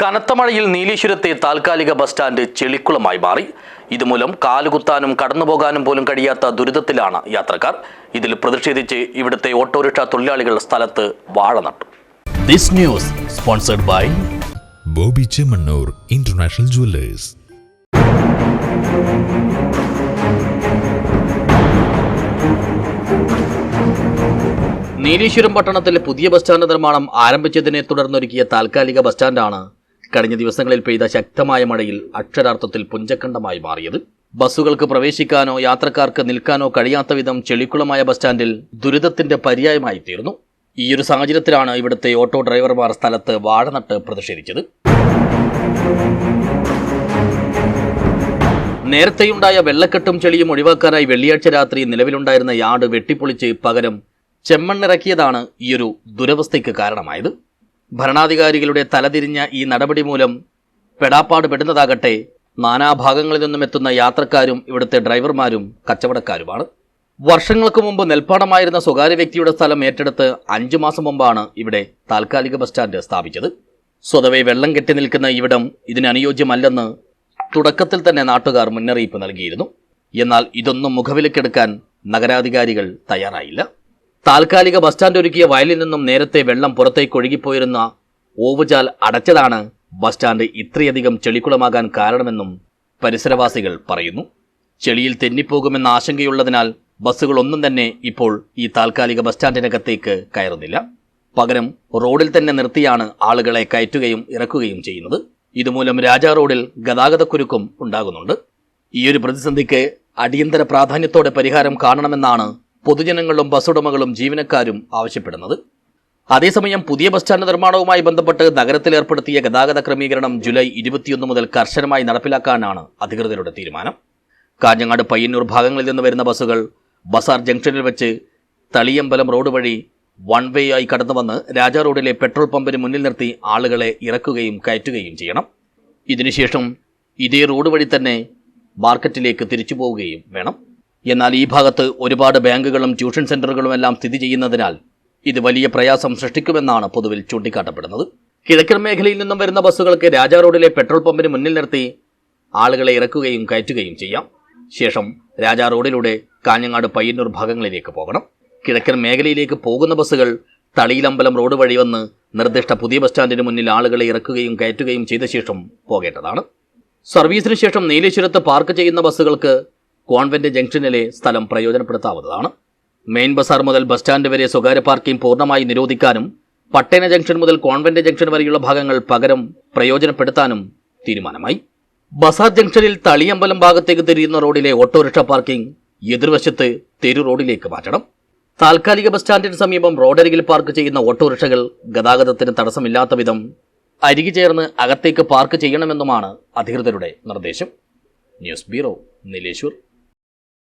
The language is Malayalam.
കനത്ത മഴയിൽ നീലേശ്വരത്തെ താൽക്കാലിക ബസ് സ്റ്റാൻഡ് ചെളിക്കുളമായി മാറി. ഇതുമൂലം കാലുകുത്താനും കടന്നുപോകാനും പോലും കഴിയാത്ത ദുരിതത്തിലാണ് യാത്രക്കാർ. ഇതിൽ പ്രതിഷേധിച്ച് ഇവിടുത്തെ ഓട്ടോറിക്ഷ തൊഴിലാളികൾ സ്ഥലത്ത് വാഴ നട്ടു. This news sponsored by Bobby Chemmanur international jewellers. Nileshwaram പട്ടണത്തിലെ പുതിയ ബസ് സ്റ്റാൻഡ് നിർമ്മാണം ആരംഭിച്ചതിനെ തുടർന്നൊരുക്കിയ താൽക്കാലിക ബസ് സ്റ്റാൻഡാണ് കഴിഞ്ഞ ദിവസങ്ങളിൽ പെയ്ത ശക്തമായ മഴയിൽ അക്ഷരാർത്ഥത്തിൽ പുഞ്ചക്കണ്ടമായി മാറിയത്. ബസ്സുകൾക്ക് പ്രവേശിക്കാനോ യാത്രക്കാർക്ക് നിൽക്കാനോ കഴിയാത്ത വിധം ചെളിക്കുളമായ ബസ് സ്റ്റാൻഡിൽ ദുരിതത്തിന്റെ പര്യായമായി തീർന്നു. ഈയൊരു സാഹചര്യത്തിലാണ് ഇവിടുത്തെ ഓട്ടോ ഡ്രൈവർമാർ സ്ഥലത്ത് വാഴനട്ട് പ്രതിഷേധിച്ചത്. നേരത്തെയുണ്ടായ വെള്ളക്കെട്ടും ചെളിയും ഒഴിവാക്കാനായി വെള്ളിയാഴ്ച രാത്രി നിലവിലുണ്ടായിരുന്ന യാർഡ് വെട്ടിപ്പൊളിച്ച് പകരം ചെമ്മണ്ണിറക്കിയതാണ് ഈയൊരു ദുരവസ്ഥയ്ക്ക് കാരണമായത്. ഭരണാധികാരികളുടെ തലതിരിഞ്ഞ ഈ നടപടി മൂലം പെടാപ്പാട് പെടുന്നതാകട്ടെ നാനാഭാഗങ്ങളിൽ നിന്നും എത്തുന്ന യാത്രക്കാരും ഇവിടുത്തെ ഡ്രൈവർമാരും കച്ചവടക്കാരുമാണ്. വർഷങ്ങൾക്ക് മുമ്പ് നെൽപ്പാടമായിരുന്ന സ്വകാര്യ വ്യക്തിയുടെ സ്ഥലം ഏറ്റെടുത്ത് അഞ്ചു മാസം മുമ്പാണ് ഇവിടെ താൽക്കാലിക ബസ് സ്റ്റാൻഡ് സ്ഥാപിച്ചത്. സ്വതവേ വെള്ളം കെട്ടി നിൽക്കുന്ന ഇവിടം ഇതിനനുയോജ്യമല്ലെന്ന് തുടക്കത്തിൽ തന്നെ നാട്ടുകാർ മുന്നറിയിപ്പ് നൽകിയിരുന്നു. എന്നാൽ ഇതൊന്നും മുഖവിലക്കെടുക്കാൻ നഗരാധികാരികൾ തയ്യാറായില്ല. താൽക്കാലിക ബസ് സ്റ്റാൻഡ് ഒരുക്കിയ വയലിൽ നിന്നും നേരത്തെ വെള്ളം പുറത്തേക്ക് ഒഴുകിപ്പോയിരുന്ന ഓവുചാൽ അടച്ചതാണ് ബസ് സ്റ്റാൻഡ് ഇത്രയധികം ചെളിക്കുളമാകാൻ കാരണമെന്നും പരിസരവാസികൾ പറയുന്നു. ചെളിയിൽ തെന്നിപ്പോകുമെന്ന ആശങ്കയുള്ളതിനാൽ ബസ്സുകളൊന്നും തന്നെ ഇപ്പോൾ ഈ താൽക്കാലിക ബസ് സ്റ്റാൻഡിനകത്തേക്ക് കയറുന്നില്ല. പകരം റോഡിൽ തന്നെ നിർത്തിയാണ് ആളുകളെ കയറ്റുകയും ഇറക്കുകയും ചെയ്യുന്നത്. ഇതുമൂലം രാജാ റോഡിൽ ഗതാഗതക്കുരുക്കും ഉണ്ടാകുന്നുണ്ട്. ഈയൊരു പ്രതിസന്ധിക്ക് അടിയന്തര പ്രാധാന്യത്തോടെ പരിഹാരം കാണണമെന്നാണ് പൊതുജനങ്ങളും ബസ് ഉടമകളും ജീവനക്കാരും ആവശ്യപ്പെടുന്നത്. അതേസമയം പുതിയ ബസ് സ്റ്റാൻഡ് നിർമ്മാണവുമായി ബന്ധപ്പെട്ട് നഗരത്തിൽ ഏർപ്പെടുത്തിയ ഗതാഗത ക്രമീകരണം ജൂലൈ ഇരുപത്തിയൊന്ന് മുതൽ കർശനമായി നടപ്പിലാക്കാനാണ് അധികൃതരുടെ തീരുമാനം. കാഞ്ഞങ്ങാട് പയ്യന്നൂർ ഭാഗങ്ങളിൽ നിന്ന് വരുന്ന ബസ്സുകൾ ബസാർ ജംഗ്ഷനിൽ വെച്ച് തളിയമ്പലം റോഡ് വഴി വൺ വേ ആയി കടന്നുവന്ന് രാജാ റോഡിലെ പെട്രോൾ പമ്പിന് മുന്നിൽ നിർത്തി ആളുകളെ ഇറക്കുകയും കയറ്റുകയും ചെയ്യണം. ഇതിനുശേഷം ഇതേ റോഡ് വഴി തന്നെ മാർക്കറ്റിലേക്ക് തിരിച്ചു പോവുകയും വേണം. എന്നാൽ ഈ ഭാഗത്ത് ഒരുപാട് ബാങ്കുകളും ട്യൂഷൻ സെന്ററുകളും എല്ലാം സ്ഥിതി ചെയ്യുന്നതിനാൽ ഇത് വലിയ പ്രയാസം സൃഷ്ടിക്കുമെന്നാണ് പൊതുവിൽ ചൂണ്ടിക്കാട്ടപ്പെടുന്നത്. കിഴക്കൻ മേഖലയിൽ നിന്നും വരുന്ന ബസ്സുകൾക്ക് രാജാ റോഡിലെ പെട്രോൾ പമ്പിന് മുന്നിൽ നിർത്തി ആളുകളെ ഇറക്കുകയും കയറ്റുകയും ചെയ്യാം. ശേഷം രാജാ റോഡിലൂടെ കാഞ്ഞങ്ങാട് പയ്യന്നൂർ ഭാഗങ്ങളിലേക്ക് പോകണം. കിഴക്കൻ മേഖലയിലേക്ക് പോകുന്ന ബസ്സുകൾ തളിയിലമ്പലം റോഡ് വഴി വന്ന് നിർദ്ദിഷ്ട പുതിയ ബസ് സ്റ്റാൻഡിന് മുന്നിൽ ആളുകളെ ഇറക്കുകയും കയറ്റുകയും ചെയ്ത ശേഷം പോകേണ്ടതാണ്. സർവീസിന് ശേഷം നീലേശ്വരത്ത് പാർക്ക് ചെയ്യുന്ന ബസ്സുകൾക്ക് കോൺവെന്റ് ജംഗ്ഷനിലെ സ്ഥലം പ്രയോജനപ്പെടുത്താവുന്നതാണ്. മെയിൻ ബസാർ മുതൽ ബസ് സ്റ്റാൻഡ് വരെ സ്വകാര്യ പാർക്കിംഗ് പൂർണമായി നിരോധിക്കാനും പട്ടേന ജംഗ്ഷൻ മുതൽ കോൺവെന്റ് ജംഗ്ഷൻ വരെയുള്ള ഭാഗങ്ങൾ പകരം പ്രയോജനപ്പെടുത്താനും തീരുമാനമായി. ബസാർ ജംഗ്ഷനിൽ തളിയമ്പലം ഭാഗത്തേക്ക് തിരിയുന്ന റോഡിലെ ഓട്ടോറിക്ഷ പാർക്കിംഗ് എതിർവശത്ത് തെരു റോഡിലേക്ക് മാറ്റണം. താൽക്കാലിക ബസ് സ്റ്റാൻഡിന് സമീപം റോഡരികിൽ പാർക്ക് ചെയ്യുന്ന ഓട്ടോറിക്ഷകൾ ഗതാഗതത്തിന് തടസ്സമില്ലാത്ത വിധം അരികി ചേർന്ന് അകത്തേക്ക് പാർക്ക് ചെയ്യണമെന്നുമാണ് അധികൃതരുടെ നിർദ്ദേശം. News bureau Nileshwar.